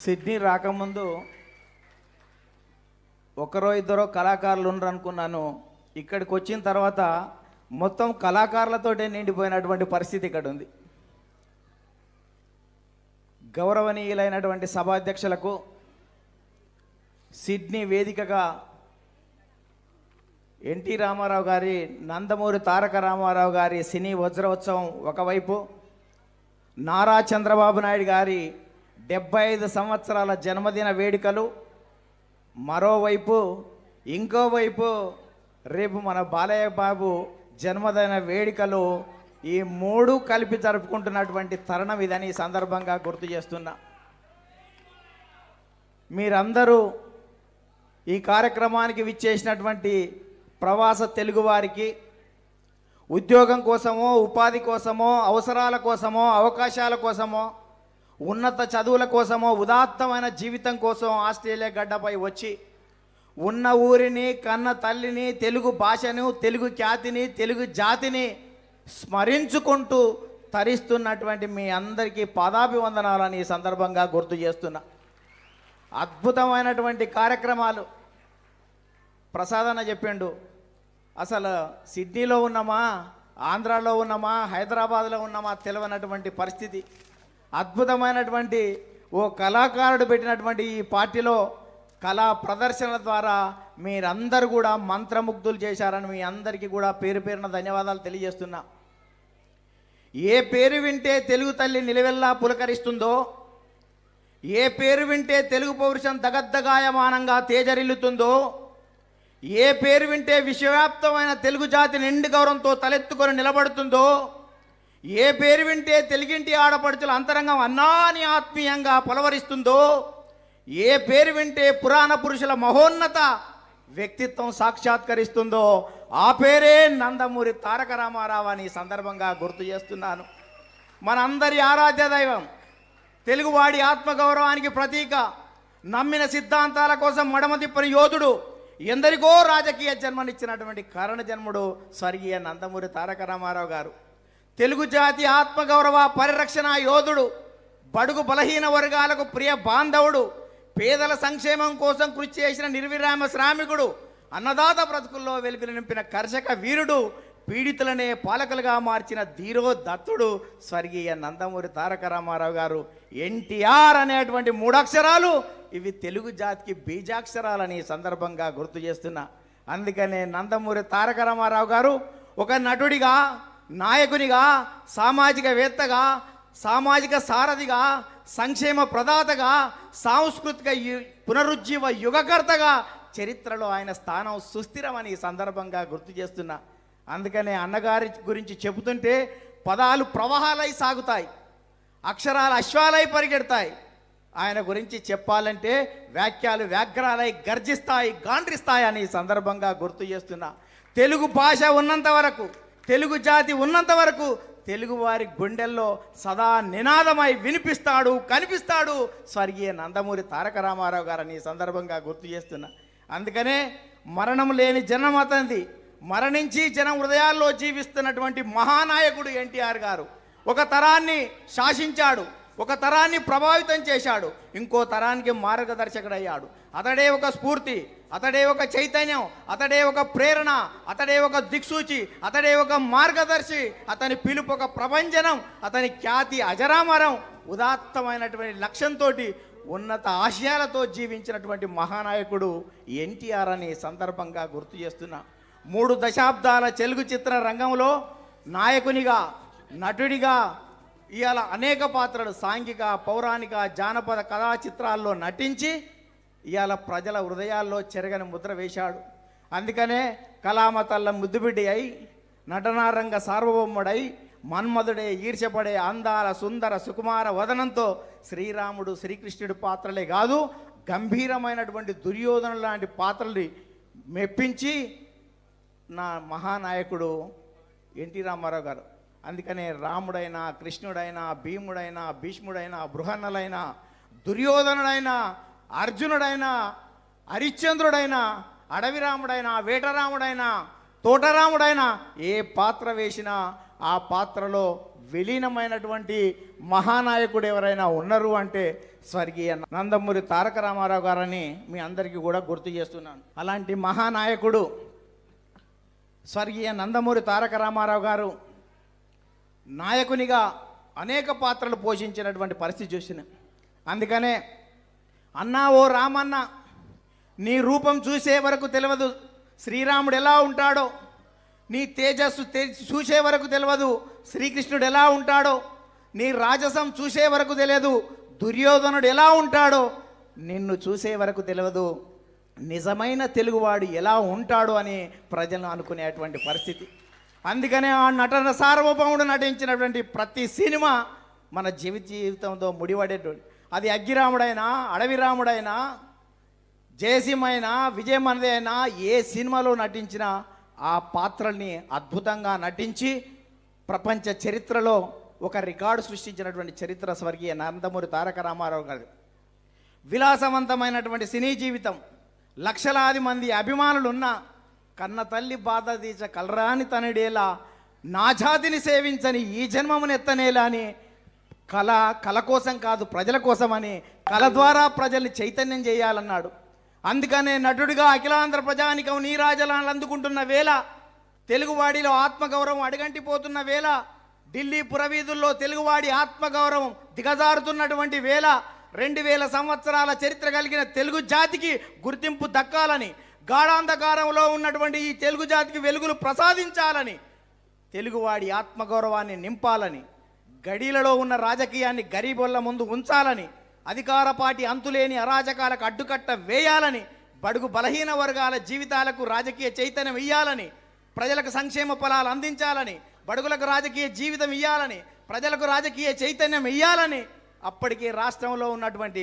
Sydney రాకముందు ఒకరో ఇద్దరో కళాకారులు ఉండరు అనుకున్నాను. ఇక్కడికి వచ్చిన తర్వాత మొత్తం కళాకారులతోటే నిండిపోయినటువంటి పరిస్థితి ఇక్కడ ఉంది. గౌరవనీయులైనటువంటి సభాధ్యక్షులకు సిడ్నీ వేదికగా ఎన్టీ రామారావు గారి నందమూరి తారక రామారావు గారి సినీ వజ్రోత్సవం ఒకవైపు నారా చంద్రబాబు నాయుడు గారి డెబ్బై ఐదు సంవత్సరాల జన్మదిన వేడుకలు. మరోవైపు ఇంకోవైపు రేపు మన బాలయ్య బాబు జన్మదిన వేడుకలు ఈ మూడు కలిపి జరుపుకుంటున్నటువంటి తరుణం ఇదని సందర్భంగా గుర్తు చేస్తున్నా. మీరందరూ ఈ కార్యక్రమానికి విచ్చేసినటువంటి ప్రవాస తెలుగువారికి ఉద్యోగం కోసమో ఉపాధి కోసమో అవసరాల కోసమో అవకాశాల కోసమో ఉన్నత చదువుల కోసమో ఉదాత్తమైన జీవితం కోసం ఆస్ట్రేలియా గడ్డపై వచ్చి ఉన్న ఊరిని కన్న తల్లిని తెలుగు భాషను తెలుగు ఖ్యాతిని తెలుగు జాతిని స్మరించుకుంటూ తరిస్తున్నటువంటి మీ అందరికీ పదాభివందనాలని ఈ సందర్భంగా గుర్తు చేస్తున్నా. అద్భుతమైనటువంటి కార్యక్రమాలు. ప్రసాదన చెప్పిండు అసలు సిడ్నీలో ఉన్నామా ఆంధ్రాలో ఉన్నామా హైదరాబాద్లో ఉన్నామా తెలియనటువంటి పరిస్థితి. అద్భుతమైనటువంటి ఓ కళాకారుడు పెట్టినటువంటి ఈ పార్టీలో కళా ప్రదర్శనల ద్వారా మీరందరూ కూడా మంత్రముగ్ధులు చేశారని మీ అందరికీ కూడా పేరు పేరున ధన్యవాదాలు తెలియజేస్తున్నా. ఏ పేరు వింటే తెలుగు తల్లి నిలవెల్లా పులకరిస్తుందో ఏ పేరు వింటే తెలుగు పౌరుషం దగద్దగాయమానంగా తేజరిల్లుతుందో ఏ పేరు వింటే విశ్వవ్యాప్తమైన తెలుగు జాతి నిండు గౌరవంతో తలెత్తుకొని నిలబడుతుందో ఏ పేరు వింటే తెలుగింటి ఆడపడుచుల అంతరంగం అన్నాని ఆత్మీయంగా పలవరిస్తుందో ఏ పేరు వింటే పురాణ పురుషుల మహోన్నత వ్యక్తిత్వం సాక్షాత్కరిస్తుందో ఆ పేరే నందమూరి తారక రామారావు అని సందర్భంగా గుర్తు చేస్తున్నాను. మనందరి ఆరాధ్య దైవం తెలుగువాడి ఆత్మగౌరవానికి ప్రతీక నమ్మిన సిద్ధాంతాల కోసం మడమ తిప్పిన యోధుడు ఎందరికో రాజకీయ జన్మనిచ్చినటువంటి కారణ జన్ముడు స్వర్గీయ నందమూరి తారక రామారావు గారు. తెలుగు జాతి ఆత్మగౌరవ పరిరక్షణ యోధుడు బడుగు బలహీన వర్గాలకు ప్రియ బాంధవుడు పేదల సంక్షేమం కోసం కృషి చేసిన నిర్విరామ శ్రామికుడు అన్నదాత బ్రతుకుల్లో వెలుగులు నింపిన కర్షక వీరుడు పీడితులనే పాలకులుగా మార్చిన ధీరో దత్తుడు స్వర్గీయ నందమూరి తారక రామారావు గారు. ఎన్టీఆర్ అనేటువంటి మూడక్షరాలు ఇవి తెలుగు జాతికి బీజాక్షరాలని సందర్భంగా గుర్తు చేస్తున్నా. అందుకనే నందమూరి తారక రామారావు గారు ఒక నటుడిగా నాయకునిగా సామాజికవేత్తగా సామాజిక సారథిగా సంక్షేమ ప్రదాతగా సాంస్కృతిక యు- పునరుజ్జీవ యుగకర్తగా చరిత్రలో ఆయన స్థానం సుస్థిరమని ఈ సందర్భంగా గుర్తు చేస్తున్నా. అందుకనే అన్నగారి గురించి చెబుతుంటే పదాలు ప్రవాహాలై సాగుతాయి. అక్షరాలు అశ్వాలై పరిగెడతాయి. ఆయన గురించి చెప్పాలంటే వాక్యాలు వ్యాఘ్రాలై గర్జిస్తాయి గాండ్రిస్తాయి అని ఈ సందర్భంగా గుర్తు చేస్తున్నా. తెలుగు భాష ఉన్నంత వరకు తెలుగు జాతి ఉన్నంత వరకు తెలుగువారి గుండెల్లో సదా నినాదమై వినిపిస్తాడు కనిపిస్తాడు. స్వర్గీయ నందమూరి తారక రామారావు గారని ఈ సందర్భంగా గుర్తు చేస్తున్నా. అందుకనే మరణం లేని జనం అతనిది. మరణించి జనం హృదయాల్లో జీవిస్తున్నటువంటి మహానాయకుడు ఎన్టీఆర్ గారు. ఒక తరాన్ని శాసించాడు ఒక తరాన్ని ప్రభావితం చేశాడు ఇంకో తరానికి మార్గదర్శకుడయ్యాడు అతడే ఒక స్ఫూర్తి అతడే ఒక చైతన్యం అతడే ఒక ప్రేరణ అతడే ఒక దిక్సూచి అతడే ఒక మార్గదర్శి అతని పిలుపు ఒక ప్రపంచనం అతని ఖ్యాతి అజరామరం ఉదాత్తమైనటువంటి లక్ష్యంతో ఉన్నత ఆశయాలతో జీవించినటువంటి మహానాయకుడు ఎన్టీఆర్ అని సందర్భంగా గుర్తు చేస్తున్నా. మూడు దశాబ్దాల తెలుగు చిత్ర రంగంలో నాయకునిగా నటుడిగా ఇవాళ అనేక పాత్రలు సాంఘిక పౌరాణిక జానపద కథా చిత్రాల్లో నటించి ఇవాళ ప్రజల హృదయాల్లో చెరగని ముద్ర వేశాడు. అందుకనే కళామతల్ల ముద్దుబిడ్డి అయి నటనారంగ సార్వభౌముడై మన్మధుడే ఈర్షపడే అందాల సుందర సుకుమార వదనంతో శ్రీరాముడు శ్రీకృష్ణుడి పాత్రలే కాదు గంభీరమైనటువంటి దుర్యోధన లాంటి పాత్రల్ని మెప్పించి నా మహానాయకుడు ఎన్టీ రామారావు గారు. అందుకనే రాముడైనా కృష్ణుడైనా భీముడైనా భీష్ముడైనా బృహన్నలైనా దుర్యోధనుడైనా అర్జునుడైనా హరిశ్చంద్రుడైనా అడవి రాముడైనా వేటరాముడైనా తోటరాముడైనా ఏ పాత్ర వేసినా ఆ పాత్రలో విలీనమైనటువంటి మహానాయకుడు ఎవరైనా ఉన్నారు అంటే స్వర్గీయ నందమూరి తారక రామారావు గారని మీ అందరికీ కూడా గుర్తు చేస్తున్నాను. అలాంటి మహానాయకుడు స్వర్గీయ నందమూరి తారక రామారావు గారు నాయకునిగా అనేక పాత్రలు పోషించినటువంటి పరిస్థితి చూసిన. అందుకనే అన్నా ఓ రామన్న నీ రూపం చూసే వరకు తెలియదు శ్రీరాముడు ఎలా ఉంటాడో నీ తేజస్సు చూసే వరకు తెలియదు శ్రీకృష్ణుడు ఎలా ఉంటాడో నీ రాజసం చూసే వరకు తెలియదు. దుర్యోధనుడు ఎలా ఉంటాడో నిన్ను చూసే వరకు తెలియదు నిజమైన తెలుగువాడు ఎలా ఉంటాడు అని ప్రజలు అనుకునేటువంటి పరిస్థితి. అందుకనే ఆ నటన సార్వభౌముడు నటించినటువంటి ప్రతి సినిమా మన జీవిత జీవితంతో ముడిపడేటువంటి అది అగ్గిరాముడైనా అడవిరాముడైనా జయసింహైనా విజయమనదే అయినా ఏ సినిమాలో నటించినా ఆ పాత్రల్ని అద్భుతంగా నటించి ప్రపంచ చరిత్రలో ఒక రికార్డు సృష్టించినటువంటి చరిత్ర స్వర్గీయ నందమూరి తారక రామారావు గారు విలాసవంతమైనటువంటి సినీ జీవితం లక్షలాది మంది అభిమానులు ఉన్న కన్న తల్లి బాధ తీచ కలరాని తనడేలా నా జాతిని సేవించని ఈ జన్మమునెత్తనేలా అని కళ కళ కోసం కాదు ప్రజల కోసమని కళ ద్వారా ప్రజల్ని చైతన్యం చేయాలన్నాడు. అందుకనే నటుడిగా అఖిలాంధ్ర ప్రజానికం నీరాజలాలు అందుకుంటున్న వేళ తెలుగువాడిలో ఆత్మగౌరవం అడుగంటిపోతున్న వేళ ఢిల్లీ పురవీధుల్లో తెలుగువాడి ఆత్మగౌరవం దిగజారుతున్నటువంటి వేళ రెండు వేల సంవత్సరాల చరిత్ర కలిగిన తెలుగు జాతికి గుర్తింపు దక్కాలని గాఢాంధకారంలో ఉన్నటువంటి ఈ తెలుగు జాతికి వెలుగులు ప్రసాదించాలని తెలుగువాడి ఆత్మగౌరవాన్ని నింపాలని గడీలలో ఉన్న రాజకీయాన్ని గరీబుల ముందు ఉంచాలని అధికార పార్టీ అంతులేని అరాజకాలకు అడ్డుకట్ట వేయాలని బడుగు బలహీన వర్గాల జీవితాలకు రాజకీయ చైతన్యం ఇయ్యాలని ప్రజలకు సంక్షేమ ఫలాలు అందించాలని బడుగులకు రాజకీయ జీవితం ఇయ్యాలని ప్రజలకు రాజకీయ చైతన్యం ఇయ్యాలని అప్పటికి రాష్ట్రంలో ఉన్నటువంటి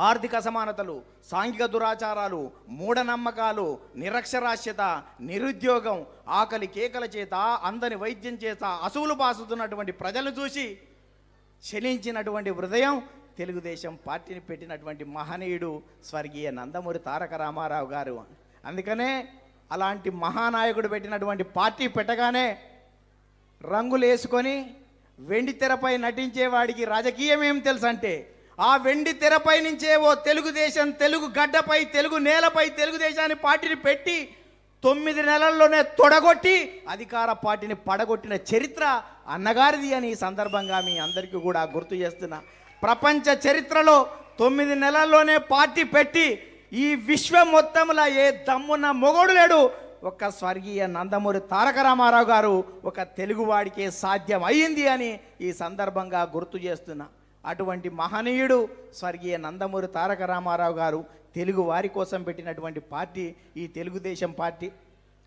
ఆర్థిక అసమానతలు సాంఘిక దురాచారాలు మూఢనమ్మకాలు నిరక్షరాస్యత నిరుద్యోగం ఆకలి కేకల చేత అందని వైద్యం చేత అసువులు బాసుతున్నటువంటి ప్రజలను చూసి చలించినటువంటి హృదయం తెలుగుదేశం పార్టీని పెట్టినటువంటి మహనీయుడు స్వర్గీయ నందమూరి తారక రామారావు గారు. అందుకనే అలాంటి మహానాయకుడు పెట్టినటువంటి పార్టీ పెట్టగానే రంగులు వేసుకొని వెండి తెరపై నటించేవాడికి రాజకీయం ఏం తెలుసు అంటే ఆ వెండి తెరపై నుంచే ఓ తెలుగుదేశం తెలుగు గడ్డపై తెలుగు నేలపై తెలుగుదేశాన్ని పార్టీని పెట్టి తొమ్మిది నెలల్లోనే తొడగొట్టి అధికార పార్టీని పడగొట్టిన చరిత్ర అన్నగారిది అని ఈ సందర్భంగా మీ అందరికీ కూడా గుర్తు చేస్తున్నా. ప్రపంచ చరిత్రలో తొమ్మిది నెలల్లోనే పార్టీ పెట్టి ఈ విశ్వం మొత్తంలో ఏ దమ్మున్న మొగోడు లేడు. ఒక స్వర్గీయ నందమూరి తారక రామారావు గారు ఒక తెలుగువాడికే సాధ్యం అయ్యింది అని ఈ సందర్భంగా గుర్తు చేస్తున్నా. అటువంటి మహనీయుడు స్వర్గీయ నందమూరి తారక రామారావు గారు తెలుగు వారి కోసం పెట్టినటువంటి పార్టీ ఈ తెలుగుదేశం పార్టీ.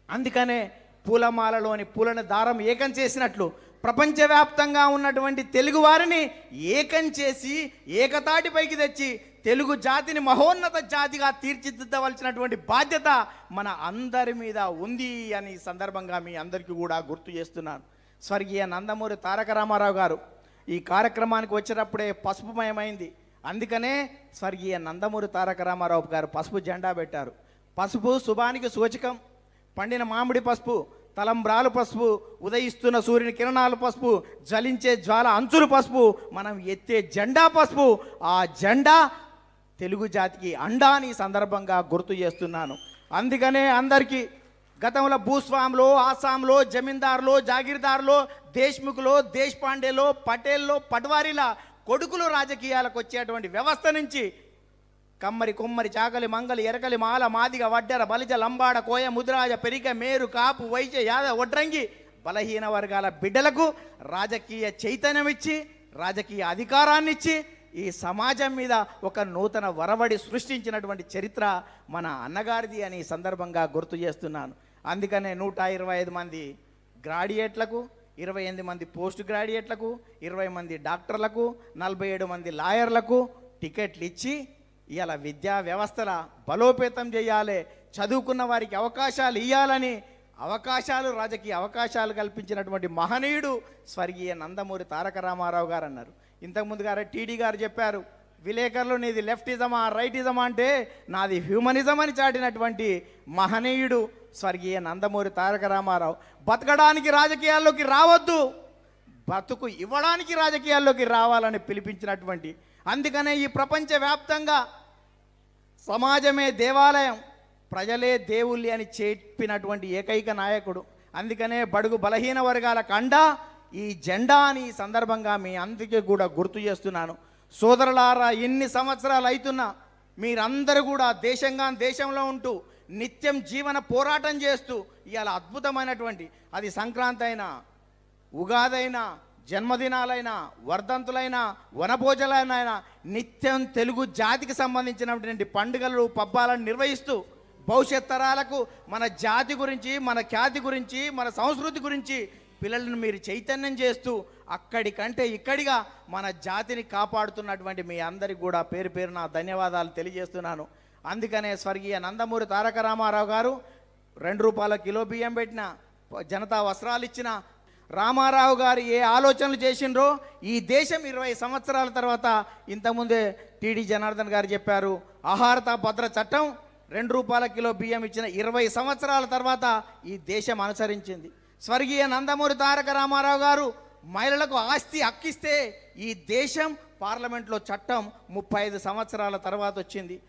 అందుకనే పూలమాలలోని పూలను దారం ఏకం చేసినట్లు ప్రపంచవ్యాప్తంగా ఉన్నటువంటి తెలుగు వారిని ఏకం చేసి ఏకతాటిపైకి తెచ్చి తెలుగు జాతిని మహోన్నత జాతిగా తీర్చిదిద్దవలసినటువంటి బాధ్యత మన అందరి మీద ఉంది అని సందర్భంగా మీ అందరికీ కూడా గుర్తు చేస్తున్నాను. స్వర్గీయ నందమూరి తారక రామారావు గారు ఈ కార్యక్రమానికి వచ్చినప్పుడే పసుపుమయమైంది అందుకనే స్వర్గీయ నందమూరి తారక రామారావు గారు పసుపు జెండా పెట్టారు. పసుపు శుభానికి సూచకం. పండిన మామిడి పసుపు తలంబ్రాలు పసుపు ఉదయిస్తున్న సూర్యుని కిరణాలు పసుపు జ్వలించే జ్వాల అంచులు పసుపు మనం ఎత్తే జెండా పసుపు. ఆ జెండా తెలుగు జాతికి అండా అని సందర్భంగా గుర్తు చేస్తున్నాను. అందుకనే అందరికీ గతంలో భూస్వాములు ఆసాంలో జమీందారులు జాగీర్దారులు దేశ్ముఖులు దేశ్పాండేలో పటేల్లో పట్వారీల కొడుకులు రాజకీయాలకు వచ్చేటువంటి వ్యవస్థ నుంచి కమ్మరి కొమ్మరి చాకలి మంగలి ఎరకలి మాల మాదిగ వడ్డెర బలిజ లంబాడ కోయ ముద్రాజ పెరిక మేరు కాపు వైద్య యాద వడ్రంగి బలహీన వర్గాల బిడ్డలకు రాజకీయ చైతన్యం ఇచ్చి రాజకీయ అధికారాన్ని ఇచ్చి ఈ సమాజం మీద ఒక నూతన వరవడి సృష్టించినటువంటి చరిత్ర మన అన్నగారిది అని సందర్భంగా గుర్తు చేస్తున్నాను. అందుకనే నూట ఇరవై ఐదు మంది గ్రాడ్యుయేట్లకు ఇరవై ఎనిమిది మంది పోస్ట్ గ్రాడ్యుయేట్లకు ఇరవై మంది డాక్టర్లకు నలభై ఏడు మంది లాయర్లకు టికెట్లు ఇచ్చి ఇలా విద్యా వ్యవస్థల బలోపేతం చేయాలి చదువుకున్న వారికి అవకాశాలు ఇవ్వాలని అవకాశాలు రాజకీయ అవకాశాలు కల్పించినటువంటి మహనీయుడు స్వర్గీయ నందమూరి తారక రామారావు గారు అన్నారు. ఇంతకుముందు గారు టీడీ గారు చెప్పారు విలేకరులు నీది లెఫ్టిజమా రైటిజమా అంటే నాది హ్యూమనిజం అని చాటినటువంటి మహనీయుడు స్వర్గీయ నందమూరి తారక రామారావు. బతకడానికి రాజకీయాల్లోకి రావద్దు బతుకు ఇవ్వడానికి రాజకీయాల్లోకి రావాలని పిలిపించినటువంటి అందుకనే ఈ ప్రపంచవ్యాప్తంగా సమాజమే దేవాలయం ప్రజలే దేవుళ్ళి అని చెప్పినటువంటి ఏకైక నాయకుడు. అందుకనే బడుగు బలహీన వర్గాల కండ ఈ జెండాని సందర్భంగా మీ అందుకే కూడా గుర్తు చేస్తున్నాను. సోదరులారా ఎన్ని సంవత్సరాలు అవుతున్నా మీరందరూ కూడా దేశంగా దేశంలో ఉంటూ నిత్యం జీవన పోరాటం చేస్తూ ఇవాళ అద్భుతమైనటువంటి అది సంక్రాంతి అయినా ఉగాదైనా జన్మదినాలైనా వర్ధంతులైనా వనభోజనాలైనా నిత్యం తెలుగు జాతికి సంబంధించినటువంటి పండుగలు పబ్బాలను నిర్వహిస్తూ భవిష్యత్ తరాలకు మన జాతి గురించి మన ఖ్యాతి గురించి మన సంస్కృతి గురించి పిల్లలను మీరు చైతన్యం చేస్తూ అక్కడికంటే ఇక్కడిగా మన జాతిని కాపాడుతున్నటువంటి మీ అందరికి కూడా పేరు పేరున ధన్యవాదాలు తెలియజేస్తున్నాను. అందుకనే స్వర్గీయ నందమూరి తారక రామారావు గారు రెండు రూపాయల కిలో బియ్యం పెట్టిన జనతా వస్త్రాలు ఇచ్చిన రామారావు గారు ఏ ఆలోచనలు చేసిండ్రో ఈ దేశం ఇరవై సంవత్సరాల తర్వాత ఇంతకుముందే టీడీ జనార్దన్ గారు చెప్పారు ఆహారత భద్ర చట్టం రెండు రూపాయల కిలో బియ్యం ఇచ్చిన ఇరవై సంవత్సరాల తర్వాత ఈ దేశం అనుసరించింది. స్వర్గీయ నందమూరి తారక రామారావు గారు మహిళలకు ఆస్తి హక్కిస్తే ఈ దేశం పార్లమెంట్లో చట్టం ముప్పై ఐదు సంవత్సరాల తర్వాత వచ్చింది.